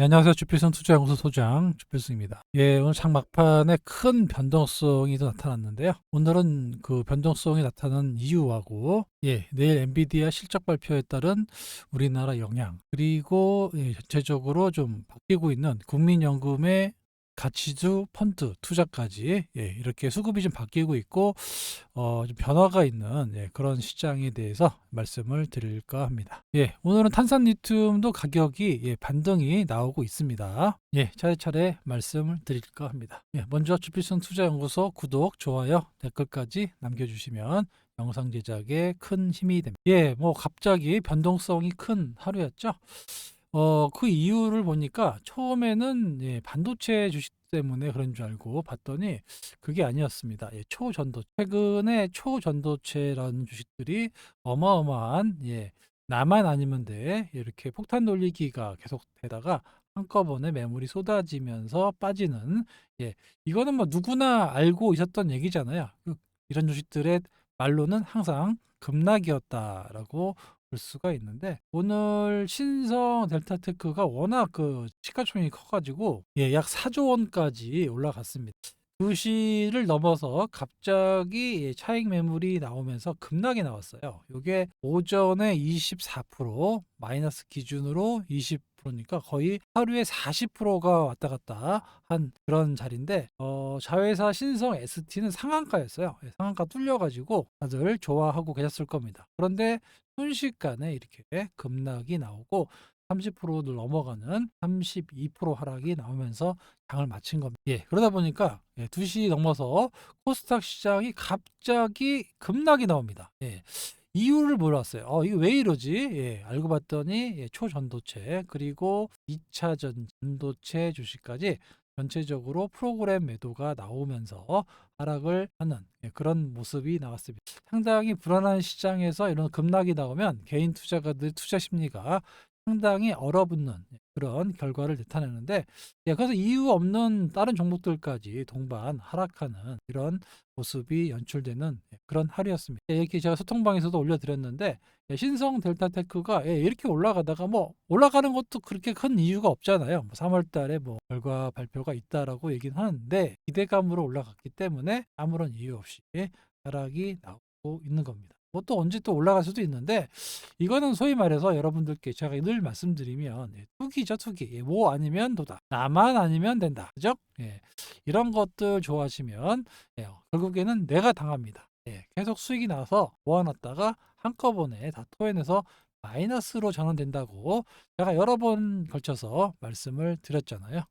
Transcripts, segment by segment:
네, 안녕하세요. 주필성 투자연구소 소장 주필승입니다. 예, 오늘 장 막판에 큰 변동성이 또 나타났는데요. 오늘은 그 변동성이 나타난 이유하고 예, 내일 엔비디아 실적 발표에 따른 우리나라 영향 그리고 예, 전체적으로 좀 바뀌고 있는 국민연금의 가치주 펀드 투자까지 예, 이렇게 수급이 좀 바뀌고 있고 어, 좀 변화가 있는 예, 그런 시장에 대해서 말씀을 드릴까 합니다. 예, 오늘은 탄산 리튬도 가격이 예, 반등이 나오고 있습니다. 예, 차례차례 말씀을 드릴까 합니다. 예, 먼저 주필성 투자연구소 구독, 좋아요, 댓글까지 남겨주시면 영상 제작에 큰 힘이 됩니다. 예, 뭐 갑자기 변동성이 큰 하루였죠. 어, 그 이유를 보니까 처음에는 예, 반도체 주식 때문에 그런 줄 알고 봤더니 그게 아니었습니다. 예, 초전도 최근에 초전도체라는 주식들이 어마어마한 예, 나만 아니면 돼 이렇게 폭탄 돌리기가 계속 되다가 한꺼번에 매물이 쏟아지면서 빠지는 예, 이거는 뭐 누구나 알고 있었던 얘기잖아요. 그 이런 주식들의 말로는 항상 급락이었다라고 볼 수가 있는데 오늘 신성 델타테크가 워낙 그 시가총액이 커가지고 예, 약 4조 원까지 올라갔습니다. 2시를 넘어서 갑자기 예, 차익 매물이 나오면서 급락이 나왔어요. 이게 오전에 24% 마이너스 기준으로 20%니까 거의 하루에 40%가 왔다 갔다 한 그런 자리인데 어, 자회사 신성 ST는 상한가였어요. 예, 상한가 뚫려가지고 다들 좋아하고 계셨을 겁니다. 그런데 순식간에 이렇게 급락이 나오고 30%를 넘어가는 32% 하락이 나오면서 장을 마친 겁니다. 예, 그러다 보니까 예, 2시 넘어서 코스닥 시장이 갑자기 급락이 나옵니다. 예. 이유를 몰랐어요. 어, 이거 왜 이러지? 예, 알고 봤더니 예, 초전도체 그리고 2차 전도체 주식까지 전체적으로 프로그램 매도가 나오면서 하락을 하는 예, 그런 모습이 나왔습니다. 상당히 불안한 시장에서 이런 급락이 나오면 개인 투자가들 투자 심리가 상당히 얼어붙는 그런 결과를 나타내는데 예, 그래서 이유 없는 다른 종목들까지 동반 하락하는 이런 모습이 연출되는 예, 그런 하루였습니다. 예, 이렇게 제가 소통방에서도 올려드렸는데 예, 신성 델타테크가 예, 이렇게 올라가다가 뭐 올라가는 것도 그렇게 큰 이유가 없잖아요. 뭐 3월달에 뭐 결과 발표가 있다라고 얘기는 하는데 기대감으로 올라갔기 때문에 아무런 이유 없이 하락이 나오고 있는 겁니다. 뭐 또 언제 또 올라갈 수도 있는데 이거는 소위 말해서 여러분들께 제가 늘 말씀드리면 예, 투기죠 투기. 예, 뭐 아니면 도다. 나만 아니면 된다. 그죠? 예, 이런 것들 좋아하시면 예, 결국에는 내가 당합니다. 예, 계속 수익이 나서 모아놨다가 한꺼번에 다 토해내서 마이너스로 전환된다고 제가 여러 번 걸쳐서 말씀을 드렸잖아요.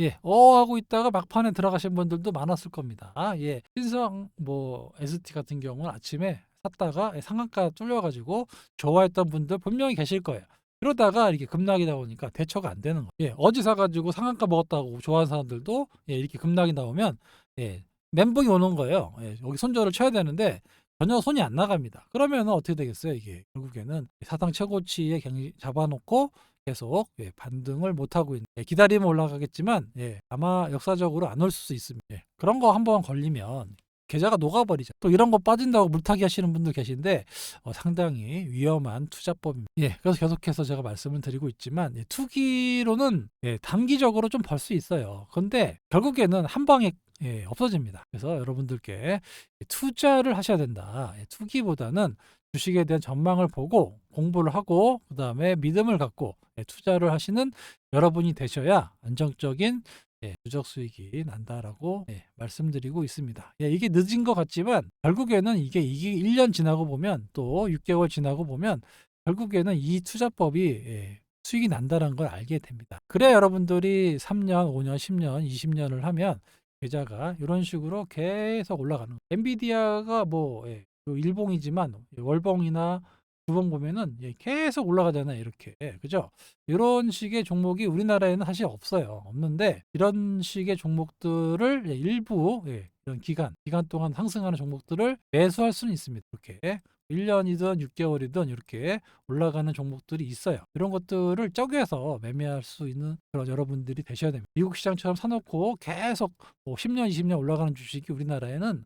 예, 어 하고 있다가 막판에 들어가신 분들도 많았을 겁니다. 예, 신성 뭐 ST 같은 경우는 아침에 샀다가 예, 상한가 뚫려가지고 좋아했던 분들 분명히 계실 거예요. 그러다가 이렇게 급락이 나오니까 대처가 안 되는 거예요. 예, 어제 사가지고 상한가 먹었다고 좋아하는 사람들도 예, 이렇게 급락이 나오면 예, 멘붕이 오는 거예요. 예, 여기 손절을 쳐야 되는데 전혀 손이 안 나갑니다. 그러면 어떻게 되겠어요? 이게 결국에는 사상 최고치에 갱- 잡아놓고 계속 예, 반등을 못 하고 있는 예, 기다리면 올라가겠지만 예, 아마 역사적으로 안 올 수 있습니다. 예, 그런 거 한번 걸리면 계좌가 녹아버리죠. 또 이런 거 빠진다고 물타기 하시는 분들 계신데 어, 상당히 위험한 투자법입니다. 예, 그래서 계속해서 제가 말씀을 드리고 있지만 예, 투기로는 예, 단기적으로 좀 벌 수 있어요. 근데 결국에는 한 방에 예, 없어집니다. 그래서 여러분들께 투자를 하셔야 된다. 예, 투기보다는 주식에 대한 전망을 보고 공부를 하고 그 다음에 믿음을 갖고 예, 투자를 하시는 여러분이 되셔야 안정적인 예, 누적 수익이 난다라고 예, 말씀드리고 있습니다. 예, 이게 늦은 것 같지만 결국에는 이게 이게 1년 지나고 보면 또 6개월 지나고 보면 결국에는 이 투자법이 예, 수익이 난다는 걸 알게 됩니다. 그래야 여러분들이 3년, 5년, 10년, 20년을 하면 계좌가 이런 식으로 계속 올라가는. 엔비디아가 뭐 예, 그 일봉이지만 월봉이나 주봉 보면은 예, 계속 올라가잖아요. 이렇게 그죠? 이런 식의 종목이 우리나라에는 사실 없어요. 없는데 이런 식의 종목들을 예, 일부 예, 이런 기간 기간 동안 상승하는 종목들을 매수할 수는 있습니다. 이렇게 1년이든 6개월이든 이렇게 올라가는 종목들이 있어요. 이런 것들을 쪼개서 매매할 수 있는 그런 여러분들이 되셔야 됩니다. 미국 시장처럼 사놓고 계속 뭐 10년, 20년 올라가는 주식이 우리나라에는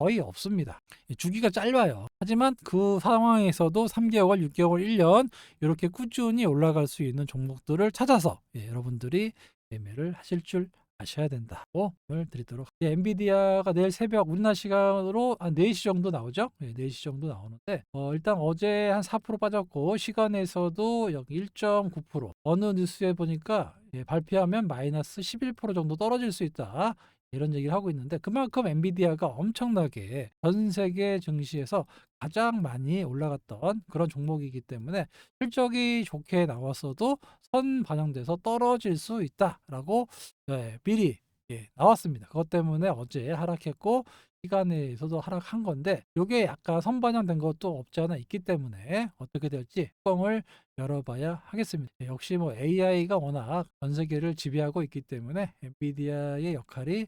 거의 없습니다. 이 주기가 짧아요. 하지만 그 상황에서도 3개월, 6개월, 1년 이렇게 꾸준히 올라갈 수 있는 종목들을 찾아서 예, 여러분들이 매매를 하실 줄 아셔야 된다고 을 드리도록 예, 엔비디아가 내일 새벽 우리나라 시간으로 한 4시 정도 나오죠. 예, 4시 정도 나오는데 어, 일단 어제 한 4% 빠졌고 시간에서도 여기 1.9% 어느 뉴스에 보니까 예, 발표하면 마이너스 11% 정도 떨어질 수 있다. 이런 얘기를 하고 있는데 그만큼 엔비디아가 엄청나게 전 세계 증시에서 가장 많이 올라갔던 그런 종목이기 때문에 실적이 좋게 나왔어도 선 반영돼서 떨어질 수 있다라고 네, 미리 예, 나왔습니다. 그것 때문에 어제 하락했고 시간에서도 하락한 건데 이게 약간 선반영된 것도 없지 않아 있기 때문에 어떻게 될지 뚜껑을 열어봐야 하겠습니다. 예, 역시 뭐 AI가 워낙 전 세계를 지배하고 있기 때문에 엔비디아의 역할이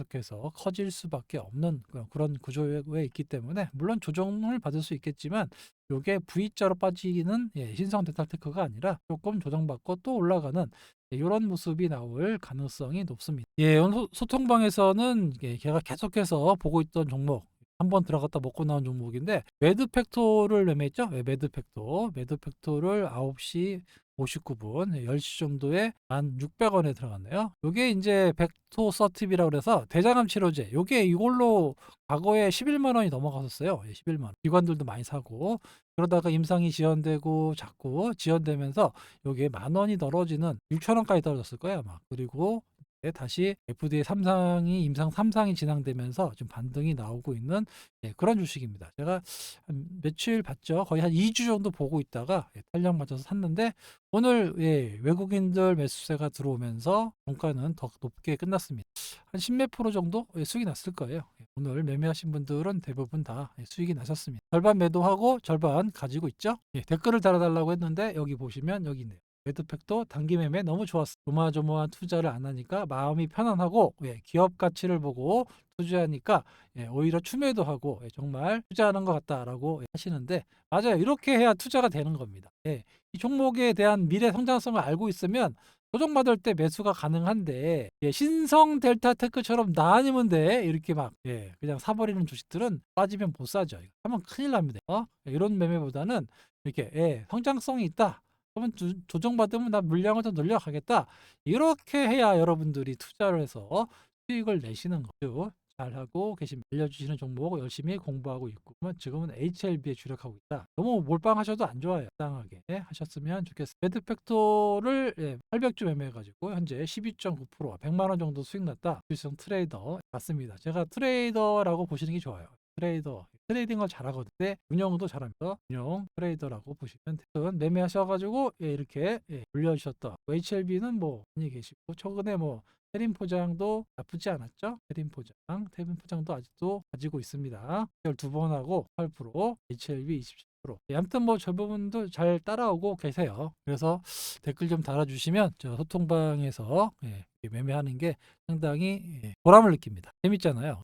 계속해서 커질 수밖에 없는 그런- 구조에 있기 때문에 물론 조정을 받을 수 있겠지만 이게 V자로 빠지는 예, 신성 데탈테크가 아니라 조금 조정받고 또 올라가는 이런 모습이 나올 가능성이 높습니다. 예, 오늘 소- 소통방에서는 예, 제가 계속해서 보고 있던 종목 한번 들어갔다 먹고 나온 종목인데 매드팩토를 매매했죠. 예, 매드팩토, 매드팩토를 9시 59분 10시 정도에 1,600원에 들어갔네요. 요게 이제 벡토 서티비라고 그래서 대장암 치료제. 요게 이걸로 과거에 11만 원이 넘어갔었어요. 예, 11만 원. 기관들도 많이 사고 그러다가 임상이 지연되고 자꾸 지연되면서 요게 만 원이 떨어지는 6천 원까지 떨어졌을 거예요, 아마. 그리고 다시 FDA 3상이 임상 3상이 진행되면서 좀 반등이 나오고 있는 예, 그런 주식입니다. 제가 한 며칠 봤죠. 거의 한 2주 정도 보고 있다가 예, 탄력 맞아서 샀는데 오늘 예, 외국인들 매수세가 들어오면서 종가는 더 높게 끝났습니다. 한 10몇 프로 정도 예, 수익이 났을 거예요. 예, 오늘 매매하신 분들은 대부분 다 예, 수익이 나셨습니다. 절반 매도하고 절반 가지고 있죠. 예, 댓글을 달아달라고 했는데 여기 보시면 여기 있네요. 매드팩도 단기 매매 너무 좋았어. 조마조마한 투자를 안 하니까 마음이 편안하고 예, 기업 가치를 보고 투자하니까 예, 오히려 추매도 하고 예, 정말 투자하는 것 같다라고 하시는데 맞아요. 이렇게 해야 투자가 되는 겁니다. 예, 이 종목에 대한 미래 성장성을 알고 있으면 조정받을 때 매수가 가능한데 예, 신성 델타 테크처럼 나 아니면 돼 이렇게 막 예, 그냥 사버리는 주식들은 빠지면 못 사죠. 하면 큰일 납니다. 어? 이런 매매보다는 이렇게 예, 성장성이 있다. 그러면 조- 조정받으면 나 물량을 더 늘려가겠다. 이렇게 해야 여러분들이 투자를 해서 수익을 내시는 거죠. 잘 하고 계신 알려주시는 종목 열심히 공부하고 있고 지금은 HLB에 주력하고 있다. 너무 몰빵하셔도 안 좋아요. 적당하게 하셨으면 좋겠어요. 매드팩토를 예, 800주 매매해가지고 현재 12.9% 100만 원 정도 수익 났다. 일성 트레이더 맞습니다. 제가 트레이더라고 보시는 게 좋아요. 트레이더 트레이딩을 잘하거든요. 네, 운영도 잘합니다. 운영 트레이더라고 보시면 돼요. 매매하셔가지고 예, 이렇게 예, 올려주셨다. HLB는 뭐 많이 계시고 최근에 뭐 테린 포장도 나쁘지 않았죠? 테린 포장, 테린 포장도 아직도 가지고 있습니다. 두번 하고 8%, HLB 27%. 예, 아무튼 뭐 저 부분도 잘 따라오고 계세요. 그래서 댓글 좀 달아주시면 저 소통방에서 예, 매매하는 게 상당히 예, 보람을 느낍니다. 재밌잖아요.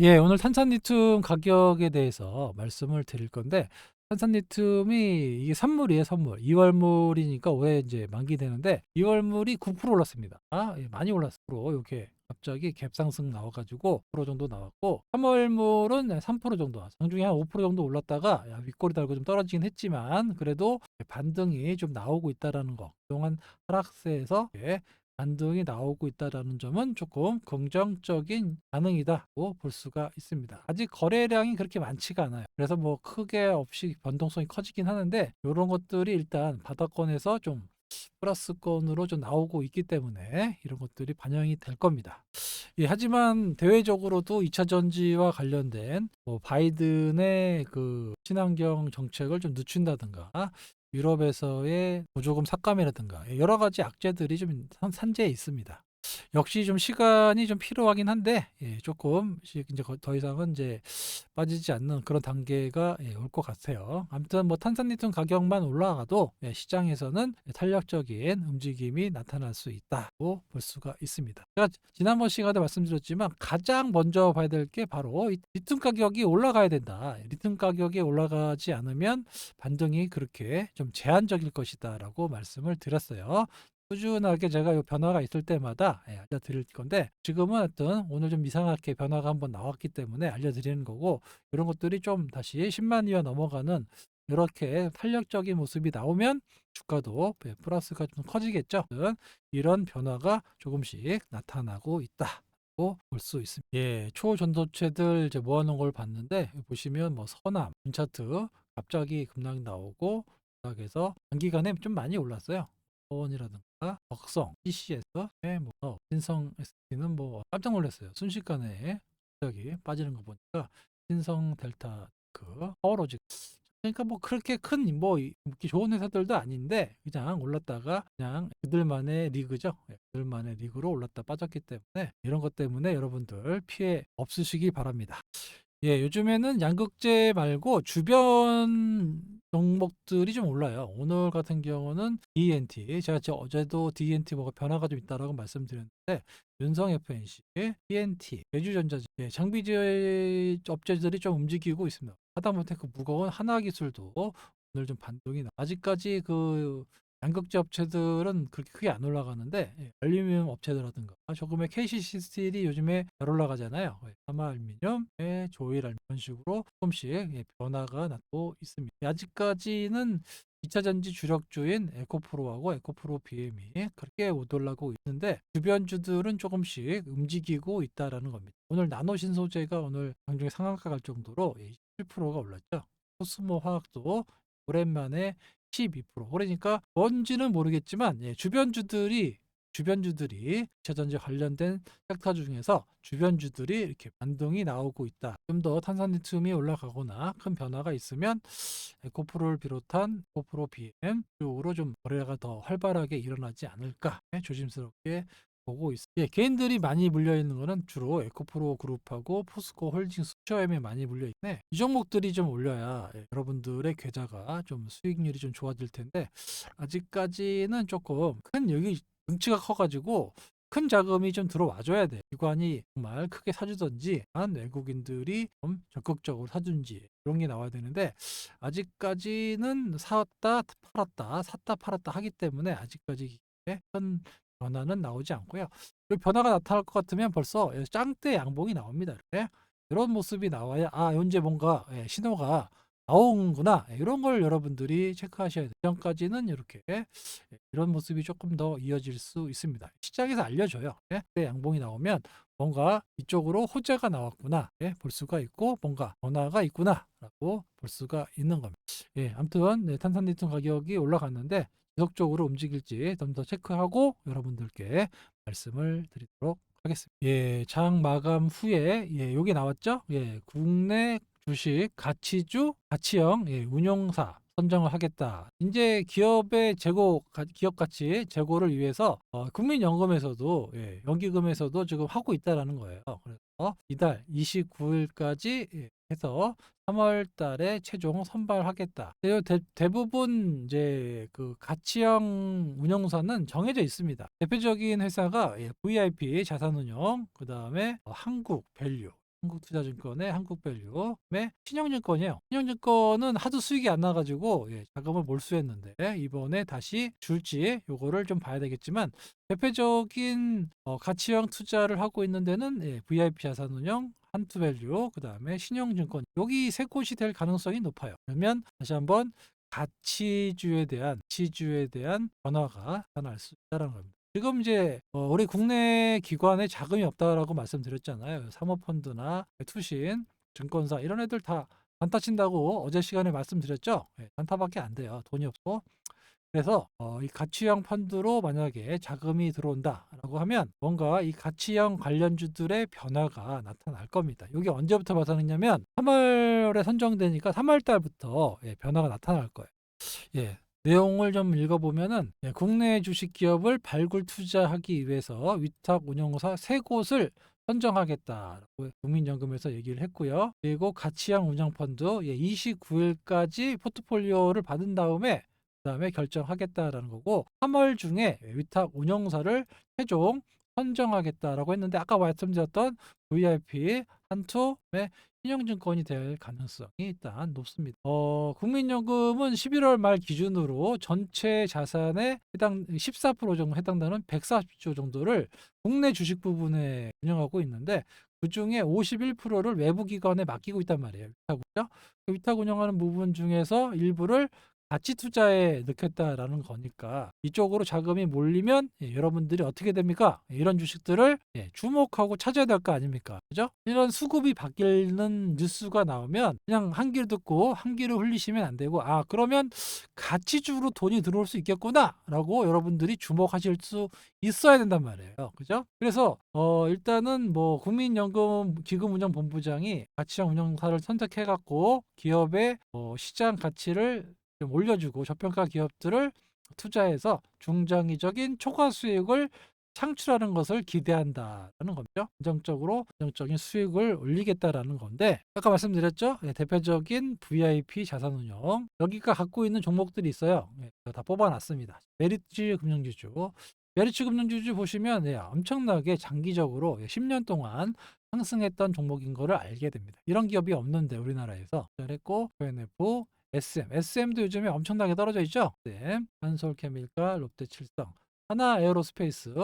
예, 오늘 탄산리튬 가격에 대해서 말씀을 드릴 건데 탄산리튬이 이게 선물이에요, 선물. 2월물이니까 올해 이제 만기 되는데 2월물이 9% 올랐습니다. 아, 예, 많이 올랐어요. 이렇게 갑자기 갭상승 나와가지고 9% 정도 나왔고 3월물은 3% 정도, 장중에 한 5% 정도 올랐다가 야, 윗꼬리 달고 좀 떨어지긴 했지만 그래도 반등이 좀 나오고 있다라는 거. 그동안 하락세에서 예, 반등이 나오고 있다라는 점은 조금 긍정적인 반응이다고 볼 수가 있습니다. 아직 거래량이 그렇게 많지가 않아요. 그래서 뭐 크게 없이 변동성이 커지긴 하는데 이런 것들이 일단 바닥권에서 좀 플러스권으로 좀 나오고 있기 때문에 이런 것들이 반영이 될 겁니다. 예, 하지만 대외적으로도 2차 전지와 관련된 뭐 바이든의 그 친환경 정책을 좀 늦춘다든가 유럽에서의 보조금 삭감이라든가 여러 가지 악재들이 좀 산- 산재해 있습니다. 역시 좀 시간이 좀 필요하긴 한데 예, 조금씩 거- 더 이상은 이제 빠지지 않는 그런 단계가 예, 올 것 같아요. 아무튼 뭐 탄산리튬 가격만 올라가도 예, 시장에서는 탄력적인 움직임이 나타날 수 있다고 볼 수가 있습니다. 제가 지난번 시간에 말씀드렸지만 가장 먼저 봐야 될 게 바로 이 리튬 가격이 올라가야 된다. 리튬 가격이 올라가지 않으면 반등이 그렇게 좀 제한적일 것이다라고 말씀을 드렸어요. 꾸준하게 제가 요 변화가 있을 때마다 예, 알려드릴 건데 지금은 하여튼 오늘 좀 이상하게 변화가 한번 나왔기 때문에 알려드리는 거고 이런 것들이 좀 다시 10만 위와 넘어가는 이렇게 탄력적인 모습이 나오면 주가도 예, 플러스가 좀 커지겠죠. 이런 변화가 조금씩 나타나고 있다. 볼수 있습니다. 예, 초전도체들 이제 모아놓은 걸 봤는데 보시면 뭐 서남, 빈차트 갑자기 급락 나오고 그래서 단기간에 좀 많이 올랐어요. 서원이라든가 덕성, CC에서 뭐 신성 ST는 뭐 깜짝 놀랐어요. 순식간에 갑자기 빠지는 거 보니까 신성 델타 그 파워로직 그러니까 뭐 그렇게 큰 뭐 좋은 회사들도 아닌데 그냥 올랐다가 그냥 그들만의 리그죠. 예, 그들만의 리그로 올랐다 빠졌기 때문에 이런 것 때문에 여러분들 피해 없으시기 바랍니다. 예, 요즘에는 양극재 말고 주변 종목들이 좀 올라요. 오늘 같은 경우는 DNT, 제가 저 어제도 DNT 뭐가 변화가 좀 있다라고 말씀드렸는데 윤성 FNC, TNT, 외주전자재, 예, 장비제 업체들이 좀 움직이고 있습니다. 하다못해 그 무거운 하나기술도 오늘 좀 반등이 나. 아직까지 그 양극재 업체들은 그렇게 크게 안 올라가는데 예, 알루미늄 업체들라든가 조금의 KCC 스틸이 요즘에 잘 올라가잖아요. 예, 사마 알루미늄, 예, 조일 알루미늄 이런 식으로 조금씩 예, 변화가 나고 있습니다. 아직까지는 2차 전지 주력주인 에코프로하고 에코프로 BM이 그렇게 오돌라고 있는데 주변주들은 조금씩 움직이고 있다라는 겁니다. 오늘 나노 신 소재가 오늘 장중에 상한가 갈 정도로 7%가 올랐죠. 코스모 화학도 오랜만에 12% 그러니까 뭔지는 모르겠지만 예, 주변주들이 주변주들이 자전제 관련된 섹터 중에서 주변주들이 이렇게 반등이 나오고 있다. 좀 더 탄산리튬이 올라가거나 큰 변화가 있으면 에코프로를 비롯한 에코프로 BM 쪽으로 좀 거래가 더 활발하게 일어나지 않을까 예, 조심스럽게 보고 있어요. 예, 개인들이 많이 물려 있는 거는 주로 에코프로 그룹하고 포스코 홀딩스 수처엠에 많이 물려 있네. 이 종목들이 좀 올려야 예, 여러분들의 계좌가 좀 수익률이 좀 좋아질 텐데 아직까지는 조금 큰 여기 등치가 커가지고 큰 자금이 좀 들어와줘야 돼. 기관이 정말 크게 사주든지, 한 외국인들이 좀 적극적으로 사준지 이런 게 나와야 되는데 아직까지는 샀다 팔았다 샀다 팔았다 하기 때문에 아직까지 큰 변화는 나오지 않고요. 변화가 나타날 것 같으면 벌써 짱대 양봉이 나옵니다. 이렇게. 이런 모습이 나와야 아 현재 뭔가 예, 신호가 나오는구나 예, 이런 걸 여러분들이 체크하셔야 돼요. 전까지는 이렇게 예, 이런 모습이 조금 더 이어질 수 있습니다. 시장에서 알려줘요. 예, 때 양봉이 나오면 뭔가 이쪽으로 호재가 나왔구나 예, 볼 수가 있고 뭔가 변화가 있구나라고 볼 수가 있는 겁니다. 예, 아무튼 네, 탄산리튬 가격이 올라갔는데 지속적으로 움직일지 좀 더 체크하고 여러분들께 말씀을 드리도록 하겠습니다. 예, 장 마감 후에 예, 여기 나왔죠? 예, 국내 주식 가치주 가치형 예, 운용사 선정을 하겠다. 이제 기업의 재고 기업 가치 재고를 위해서 어, 국민연금에서도 예, 연기금에서도 지금 하고 있다라는 거예요. 그래서 이달 29일까지 예, 해서 3월 달에 최종 선발하겠다. 대, 대부분 이제 그 가치형 운영사는 정해져 있습니다. 대표적인 회사가 예, VIP 자산운용, 그 다음에 어, 한국 밸류, 한국투자증권의 한국밸류의 신영증권이에요. 신영증권은 하도 수익이 안 나가지고 예, 자금을 몰수했는데 이번에 다시 줄지 요거를 좀 봐야 되겠지만 대표적인 어, 가치형 투자를 하고 있는 데는 예, VIP 자산운용, 한투밸류, 그 다음에 신영증권 여기 세 곳이 될 가능성이 높아요. 그러면 다시 한번 가치주에 대한 가치주에 대한 변화가 나타날 수 있다는 겁니다. 지금 이제 어 우리 국내 기관에 자금이 없다라고 말씀드렸잖아요. 사모펀드나 투신, 증권사 이런 애들 다 단타 친다고 어제 시간에 말씀드렸죠. 예, 단타밖에 안 돼요. 돈이 없고. 그래서 어, 이 가치형 펀드로 만약에 자금이 들어온다라고 하면 뭔가 이 가치형 관련주들의 변화가 나타날 겁니다. 이게 언제부터 나타났냐면 3월에 선정되니까 3월 달부터 예, 변화가 나타날 거예요. 예, 내용을 좀 읽어보면은 예, 국내 주식 기업을 발굴 투자하기 위해서 위탁 운용사 세 곳을 선정하겠다라고 국민연금에서 얘기를 했고요. 그리고 가치형 운영펀드 29일까지 포트폴리오를 받은 다음에 그다음에 결정하겠다라는 거고 3월 중에 위탁 운영사를 최종 선정하겠다라고 했는데 아까 말씀드렸던 VIP 한투의 신용증권이 될 가능성이 일단 높습니다. 어, 국민연금은 11월 말 기준으로 전체 자산의 해당 14% 정도 해당되는 140조 정도를 국내 주식 부분에 운영하고 있는데 그 중에 51%를 외부 기관에 맡기고 있단 말이에요. 위탁은요. 그 위탁 운영하는 부분 중에서 일부를 가치 투자에 넣겠다라는 거니까 이쪽으로 자금이 몰리면 예, 여러분들이 어떻게 됩니까? 예, 이런 주식들을 예, 주목하고 찾아야 될 거 아닙니까? 그죠? 이런 수급이 바뀌는 뉴스가 나오면 그냥 한 귀를 듣고 한 귀를 흘리시면 안 되고 아 그러면 가치주로 돈이 들어올 수 있겠구나라고 여러분들이 주목하실 수 있어야 된단 말이에요. 그죠? 그래서 어 일단은 뭐 국민연금 기금운용본부장이 가치형 운용사를 선택해 갖고 기업의 어 시장 가치를 좀 올려주고 저평가 기업들을 투자해서 중장기적인 초과 수익을 창출하는 것을 기대한다라는 거죠. 긍정적으로 긍정적인 수익을 올리겠다라는 건데 아까 말씀드렸죠. 예, 대표적인 VIP 자산운용 여기가 갖고 있는 종목들이 있어요. 예, 다 뽑아놨습니다. 메리츠 금융지주 메리츠 금융지주 보시면 예, 엄청나게 장기적으로 예, 10년 동안 상승했던 종목인 거를 알게 됩니다. 이런 기업이 없는데 우리나라에서 잘했고 FNF SM, SM도 요즘에 엄청나게 떨어져 있죠. SM, 한솔케밀과 롯데칠성, 하나 에어로스페이스.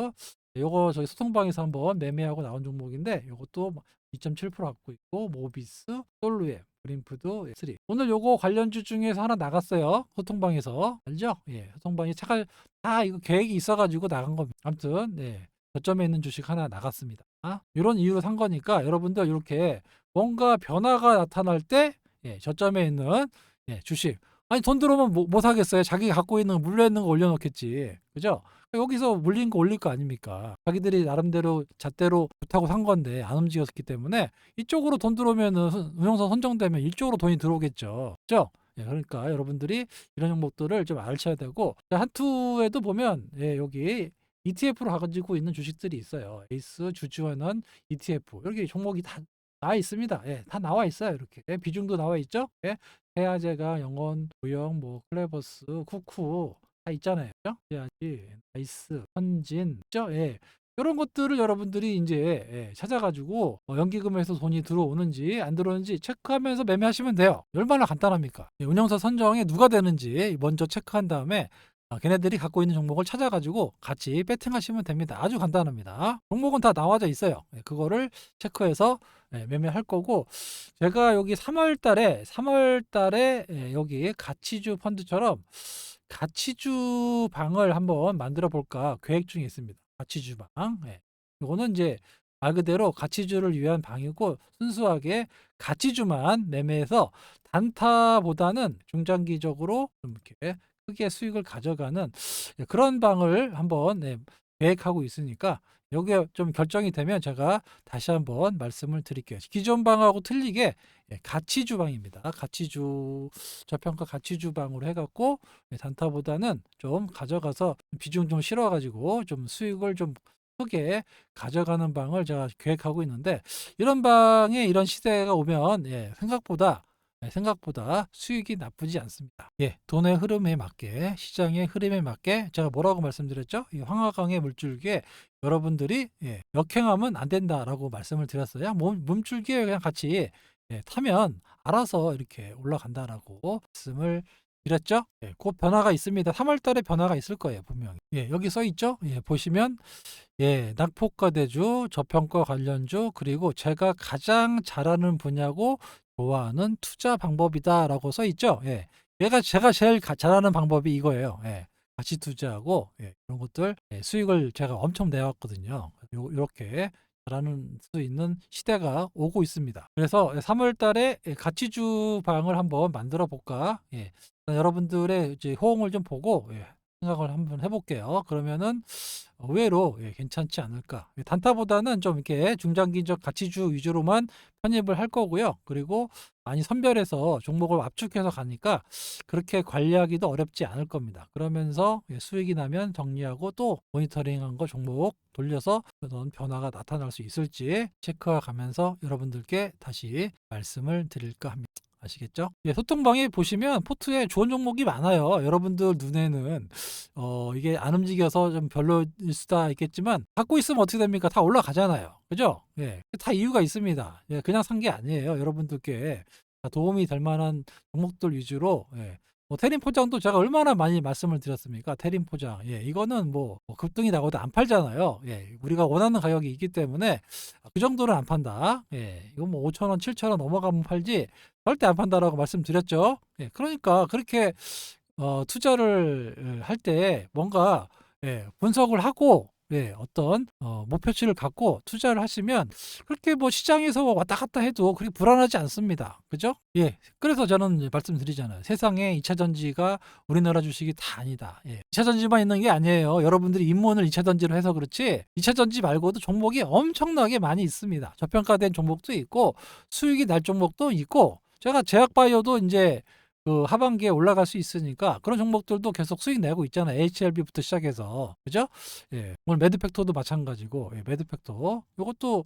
요거 저희 소통방에서 한번 매매하고 나온 종목인데 요것도 2.7% 갖고 있고 모비스, 솔루엠, 브림프드 3. 오늘 요거 관련주 중에서 하나 나갔어요. 소통방에서 알죠? 예, 소통방이 차가 다 이거 계획이 있어 가지고 나간 겁니다. 아무튼 네. 저점에 있는 주식 하나 나갔습니다. 아, 이런 이유로 산 거니까 여러분들 이렇게 뭔가 변화가 나타날 때 예, 저점에 있는 예, 주식. 아니 돈 들어오면 뭐, 뭐 사겠어요? 자기가 갖고 있는 거 물려 있는 거 올려놓겠지. 그죠? 여기서 물린 거 올릴 거 아닙니까? 자기들이 나름대로 잣대로 좋다고 산 건데 안 움직였기 때문에 이쪽으로 돈 들어오면은 운영사 선정되면 이쪽으로 돈이 들어오겠죠. 그죠? 예, 그러니까 여러분들이 이런 종목들을 좀 알셔야 되고 자, 한투에도 보면 예, 여기 ETF로 가지고 있는 주식들이 있어요. 에이스 주주원은 ETF 여기 종목이 다 나와 있습니다. 예, 다 나와 있어요. 이렇게 예, 비중도 나와 있죠. 예, 해야제가 영원, 도영, 뭐 클레버스, 쿠쿠 다 있잖아요. 해야지, 나이스, 현진, 그죠? 예. 이런 것들을 여러분들이 이제 예, 찾아가지고 어, 연기금에서 돈이 들어오는지 안 들어오는지 체크하면서 매매하시면 돼요. 얼마나 간단합니까? 예, 운영사 선정에 누가 되는지 먼저 체크한 다음에 아, 걔네들이 갖고 있는 종목을 찾아가지고 같이 배팅하시면 됩니다. 아주 간단합니다. 종목은 다 나와져 있어요. 예, 그거를 체크해서 예, 매매할 거고 제가 여기 3월 달에 3월 달에 예, 여기 가치주 펀드처럼 가치주 방을 한번 만들어 볼까 계획 중에 있습니다. 가치주 방. 예. 이거는 이제 말 그대로 가치주를 위한 방이고 순수하게 가치주만 매매해서 단타보다는 중장기적으로 좀 이렇게 크게 수익을 가져가는 예, 그런 방을 한번 네, 계획하고 있으니까 여기에 좀 결정이 되면 제가 다시 한번 말씀을 드릴게요. 기존 방하고 틀리게 예, 가치주 방입니다. 가치주 저평가 가치주 방으로 해갖고 예, 단타보다는 좀 가져가서 비중 좀 실어가지고 좀 수익을 좀 크게 가져가는 방을 제가 계획하고 있는데 이런 방에 이런 시대가 오면 예, 생각보다 네, 생각보다 수익이 나쁘지 않습니다. 예, 돈의 흐름에 맞게 시장의 흐름에 맞게 제가 뭐라고 말씀드렸죠? 이 황화강의 물줄기에 여러분들이 예, 역행하면 안 된다라고 말씀을 드렸어요. 몸, 물줄기에 그냥 같이 예, 타면 알아서 이렇게 올라간다라고 말씀을 드렸죠? 예, 곧 변화가 있습니다. 3월 달에 변화가 있을 거예요, 분명히. 예, 여기 써 있죠? 예, 보시면 예, 낙폭과 대주, 저평가 관련주, 그리고 제가 가장 잘하는 분야고 좋아하는 투자 방법이다라고 써 있죠. 예. 얘가 제가 제일 가- 잘하는 방법이 이거예요. 예. 가치 투자하고 예, 이런 것들 예, 수익을 제가 엄청 내왔거든요. 요, 이렇게 잘하는 수 있는 시대가 오고 있습니다. 그래서 3월 달에 예, 가치주 방을 한번 만들어 볼까? 예. 여러분들의 이제 호응을 좀 보고 예, 생각을 한번 해볼게요. 그러면은 의외로 예, 괜찮지 않을까. 예, 단타보다는 좀 이렇게 중장기적 가치주 위주로만 편입을 할 거고요. 그리고 많이 선별해서 종목을 압축해서 가니까 그렇게 관리하기도 어렵지 않을 겁니다. 그러면서 예, 수익이 나면 정리하고 또 모니터링한 거 종목 돌려서 어떤 변화가 나타날 수 있을지 체크해 가면서 여러분들께 다시 말씀을 드릴까 합니다. 아시겠죠? 예, 소통방에 보시면 포트에 좋은 종목이 많아요. 여러분들 눈에는 어, 이게 안 움직여서 좀 별로일 수도 있겠지만 갖고 있으면 어떻게 됩니까? 다 올라가잖아요. 그죠? 예, 다 이유가 있습니다. 예, 그냥 산 게 아니에요. 여러분들께 다 도움이 될 만한 종목들 위주로 예, 뭐 테린 포장도 제가 얼마나 많이 말씀을 드렸습니까? 테린 포장. 예, 이거는 뭐, 뭐 급등이 나고도 안 팔잖아요. 예, 우리가 원하는 가격이 있기 때문에 그 정도는 안 판다. 예, 이거 뭐 5천 원, 7천 원 넘어가면 팔지 절대 안 판다라고 말씀드렸죠. 예, 그러니까 그렇게 어, 투자를 할 때 뭔가 예, 분석을 하고 예, 어떤 어, 목표치를 갖고 투자를 하시면 그렇게 뭐 시장에서 왔다 갔다 해도 그렇게 불안하지 않습니다. 그죠? 예. 그래서 저는 말씀드리잖아요. 세상에 2차 전지가 우리나라 주식이 다 아니다. 예. 2차 전지만 있는 게 아니에요. 여러분들이 입문을 2차 전지로 해서 그렇지 2차 전지 말고도 종목이 엄청나게 많이 있습니다. 저평가된 종목도 있고 수익이 날 종목도 있고 제가 제약 바이오도 이제 그 하반기에 올라갈 수 있으니까 그런 종목들도 계속 수익 내고 있잖아요. HLB부터 시작해서 그죠? 예, 오늘 매드팩토도 마찬가지고 예, 매드팩토 이것도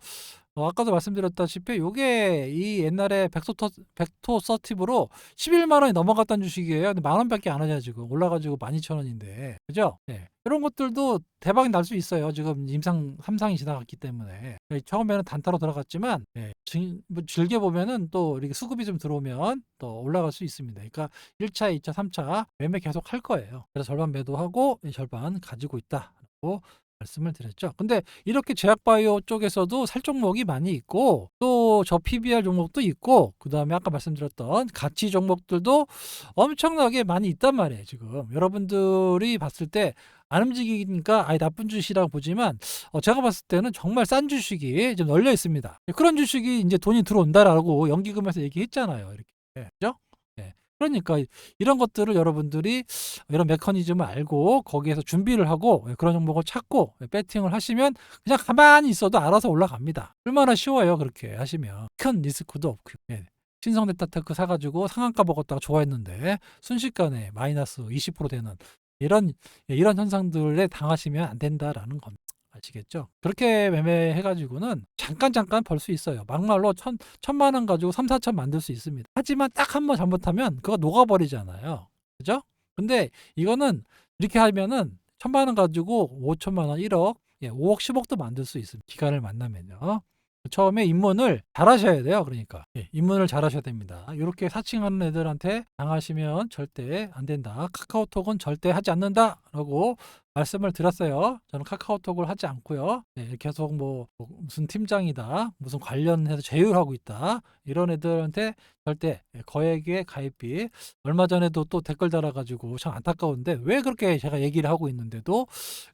어, 아까도 말씀드렸다시피 요게 이 옛날에 벡토 벡토 서티브로 11만 원이 넘어갔던 주식이에요. 근데 만 원밖에 안 하잖아요 지금 올라가지고 12,000원인데 그죠? 예. 이런 것들도 대박이 날 수 있어요. 지금 임상 3상이 지나갔기 때문에 예, 처음에는 단타로 들어갔지만 예, 즐, 뭐 즐겨 보면은 또 이렇게 수급이 좀 들어오면 또 올라갈 수 있습니다. 그러니까 1차, 2차, 3차 매매 계속 할 거예요. 그래서 절반 매도하고 이 절반 가지고 있다라고 말씀을 드렸죠. 근데 이렇게 제약바이오 쪽에서도 살 종목이 많이 있고 또 저 PBR 종목도 있고 그 다음에 아까 말씀드렸던 가치 종목들도 엄청나게 많이 있단 말이에요. 지금 여러분들이 봤을 때 안 움직이니까 아예 나쁜 주식이라고 보지만 어, 제가 봤을 때는 정말 싼 주식이 좀 널려 있습니다. 그런 주식이 이제 돈이 들어온다라고 연기금에서 얘기했잖아요. 이렇게 그죠? 예. 그러니까 이런 것들을 여러분들이 이런 메커니즘을 알고 거기에서 준비를 하고 예, 그런 종목을 찾고 예, 배팅을 하시면 그냥 가만히 있어도 알아서 올라갑니다. 얼마나 쉬워요 그렇게 하시면 큰 리스크도 없고 예. 신성데타테크 사가지고 상한가 먹었다가 좋아했는데 순식간에 마이너스 20% 되는 이런 예, 이런 현상들에 당하시면 안 된다라는 겁니다. 아시겠죠? 그렇게 매매해가지고는 잠깐 잠깐 벌 수 있어요. 막말로 천 천만 원 가지고 3, 4천 만들 수 있습니다. 하지만 딱 한 번 잘못하면 그거 녹아버리잖아요. 그죠? 근데 이거는 이렇게 하면은 천만 원 가지고 5천만 원, 1억, 예, 5억, 10억도 만들 수 있습니다. 기간을 만나면요. 처음에 입문을 잘 하셔야 돼요. 그러니까 예, 입문을 잘 하셔야 됩니다. 이렇게 사칭하는 애들한테 당하시면 절대 안 된다. 카카오톡은 절대 하지 않는다라고 말씀을 드렸어요. 저는 카카오톡을 하지 않고요. 예, 계속 뭐, 뭐 무슨 팀장이다, 무슨 관련해서 제휴하고 있다 이런 애들한테 절대 예, 거액의 가입비 얼마 전에도 또 댓글 달아가지고 참 안타까운데 왜 그렇게 제가 얘기를 하고 있는데도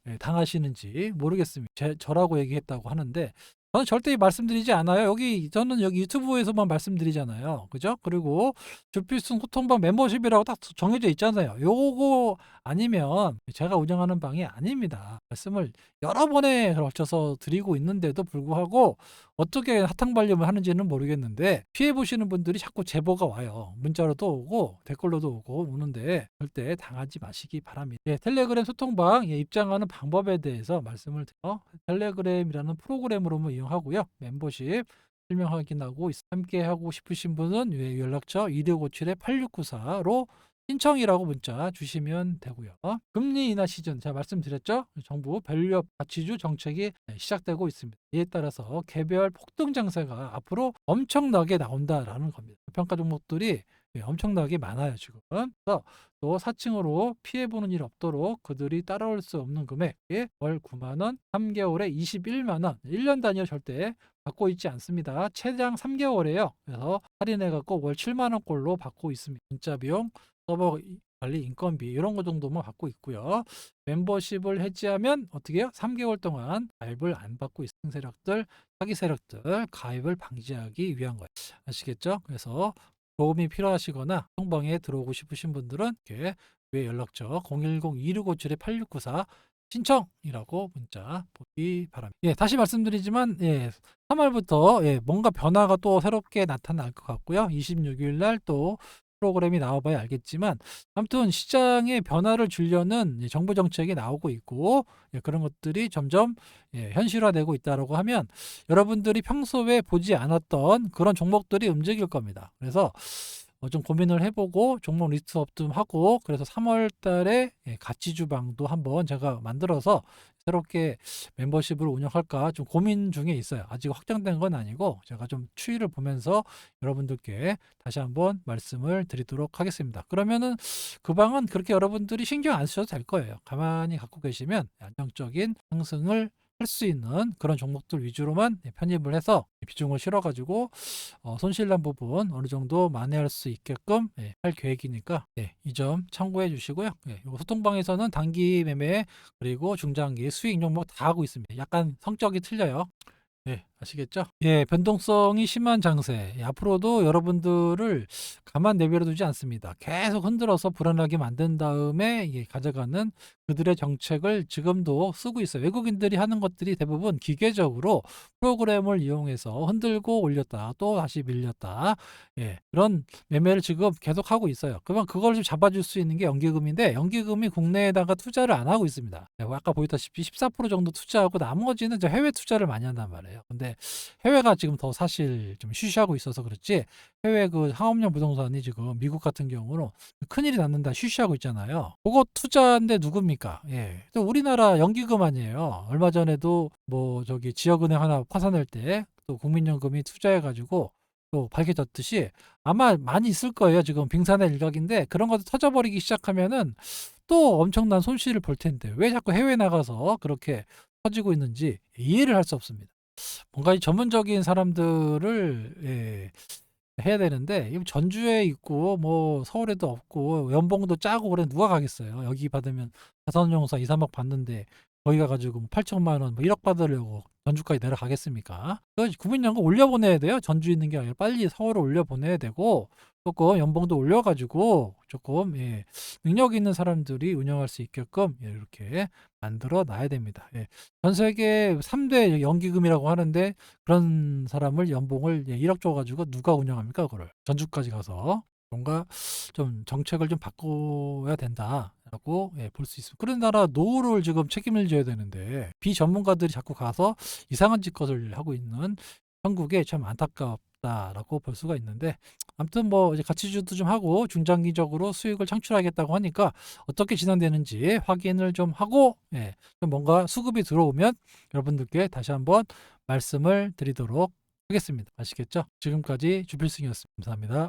예, 당하시는지 모르겠습니다. 제, 저라고 얘기했다고 하는데 저는 절대 말씀드리지 않아요. 여기 저는 여기 유튜브에서만 말씀드리잖아요. 그죠? 그리고 주필순 소통방 멤버십이라고 딱 정해져 있잖아요. 요거 아니면 제가 운영하는 방이 아닙니다. 말씀을 여러 번에 걸쳐서 드리고 있는데도 불구하고 어떻게 사탕 발림을 하는지는 모르겠는데 피해 보시는 분들이 자꾸 제보가 와요. 문자로도 오고 댓글로도 오고 오는데 절대 당하지 마시기 바랍니다. 예, 텔레그램 소통방 예, 입장하는 방법에 대해서 말씀을 드려 텔레그램이라는 프로그램으로 이용하고요. 멤버십 설명 확인하고 함께 하고 싶으신 분은 예, 연락처 2657-8694로 신청이라고 문자 주시면 되고요. 금리 인하 시즌 제가 말씀드렸죠. 정부 별력 가치주 정책이 네, 시작되고 있습니다. 이에 따라서 개별 폭등 장세가 앞으로 엄청나게 나온다라는 겁니다. 평가 종목들이 예, 엄청나게 많아요 지금. 그래서 또 사칭으로 피해보는 일 없도록 그들이 따라올 수 없는 금액에 월 9만 원, 3개월에 21만 원, 1년 단위로 절대 받고 있지 않습니다. 최장 3개월에요. 그래서 할인해갖고 월 7만 원꼴로 받고 있습니다. 문자 비용, 서버 관리, 인건비 이런 거 정도만 받고 있고요. 멤버십을 해지하면 어떻게 해요? 3개월 동안 가입을 안 받고 있는 세력들, 사기 세력들 가입을 방지하기 위한 거예요. 아시겠죠? 그래서 도움이 필요하시거나 통방에 들어오고 싶으신 분들은 이렇게 외 연락처 010-2657-8694 신청이라고 문자 보기 바랍니다. 예, 다시 말씀드리지만 예, 3월부터 예, 뭔가 변화가 또 새롭게 나타날 것 같고요. 26일 날 또 프로그램이 나와봐야 알겠지만 아무튼 시장에 변화를 주려는 예, 정부 정책이 나오고 있고 예, 그런 것들이 점점 예, 현실화되고 있다라고 하면 여러분들이 평소에 보지 않았던 그런 종목들이 움직일 겁니다. 그래서 어, 좀 고민을 해보고 종목 리스트업 좀 하고 그래서 3월 달에 예, 가치 주방도 한번 제가 만들어서 새롭게 멤버십을 운영할까 좀 고민 중에 있어요. 아직 확정된 건 아니고 제가 좀 추이를 보면서 여러분들께 다시 한번 말씀을 드리도록 하겠습니다. 그러면은 그 방은 그렇게 여러분들이 신경 안 쓰셔도 될 거예요. 가만히 갖고 계시면 안정적인 상승을 할 수 있는 그런 종목들 위주로만 편입을 해서 비중을 실어가지고 어, 손실난 부분 어느 정도 만회할 수 있게끔 예, 할 계획이니까 이점 참고해 주시고요. 예, 요 소통방에서는 단기 매매 그리고 중장기 수익 종목 다 하고 있습니다. 약간 성격이 틀려요. 네, 아시겠죠? 예, 변동성이 심한 장세. 예, 앞으로도 여러분들을 가만 내버려 두지 않습니다. 계속 흔들어서 불안하게 만든 다음에 이게 가져가는 그들의 정책을 지금도 쓰고 있어요. 외국인들이 하는 것들이 대부분 기계적으로 프로그램을 이용해서 흔들고 올렸다, 또 다시 밀렸다. 예, 그런 매매를 지금 계속 하고 있어요. 그러면 그걸 좀 잡아줄 수 있는 게 연기금인데, 연기금이 국내에다가 투자를 안 하고 있습니다. 예, 아까 보였다시피 14% 정도 투자하고 나머지는 해외 투자를 많이 한단 말이에요. 근데 해외가 지금 더 사실 좀 쉬쉬하고 있어서 그렇지, 해외 그 상업용 부동산이 지금 미국 같은 경우는 큰일이 났는다 쉬쉬하고 있잖아요. 그거 투자인데 누굽니까? 예. 또 우리나라 연기금 아니에요. 얼마 전에도 뭐 저기 지역은행 하나 파산할 때 또 국민연금이 투자해가지고 또 밝혀졌듯이 아마 많이 있을 거예요. 지금 빙산의 일각인데 그런 것도 터져버리기 시작하면은 또 엄청난 손실을 볼 텐데 왜 자꾸 해외 나가서 그렇게 터지고 있는지 이해를 할 수 없습니다. 뭔가 이 전문적인 사람들을 예, 해야 되는데 이 전주에 있고 뭐 서울에도 없고 연봉도 짜고 그래 누가 가겠어요. 여기 받으면 자선용사 2, 3억 받는데 거기 가가지고 뭐 8천만 원, 뭐 1억 받으려고 전주까지 내려가겠습니까? 그 국민연금 올려보내야 돼요. 전주 있는 게 아니라 빨리 서울을 올려보내야 되고 조금 연봉도 올려가지고 조금 예, 능력 있는 사람들이 운영할 수 있게끔 예, 이렇게 만들어 놔야 됩니다. 예. 전 세계 3대 연기금이라고 하는데 그런 사람을 연봉을 예, 1억 줘가지고 누가 운영합니까? 그거를 전주까지 가서 뭔가 좀 정책을 좀 바꿔야 된다라고 예, 볼 수 있습니다. 그런 나라 노후를 지금 책임을 져야 되는데 비전문가들이 자꾸 가서 이상한 짓것을 하고 있는 한국에 참 안타깝 다라고 볼 수가 있는데 아무튼 뭐 이제 가치주도 좀 하고 중장기적으로 수익을 창출하겠다고 하니까 어떻게 진행되는지 확인을 좀 하고 예, 좀 뭔가 수급이 들어오면 여러분들께 다시 한번 말씀을 드리도록 하겠습니다. 아시겠죠? 지금까지 주필승이었습니다. 감사합니다.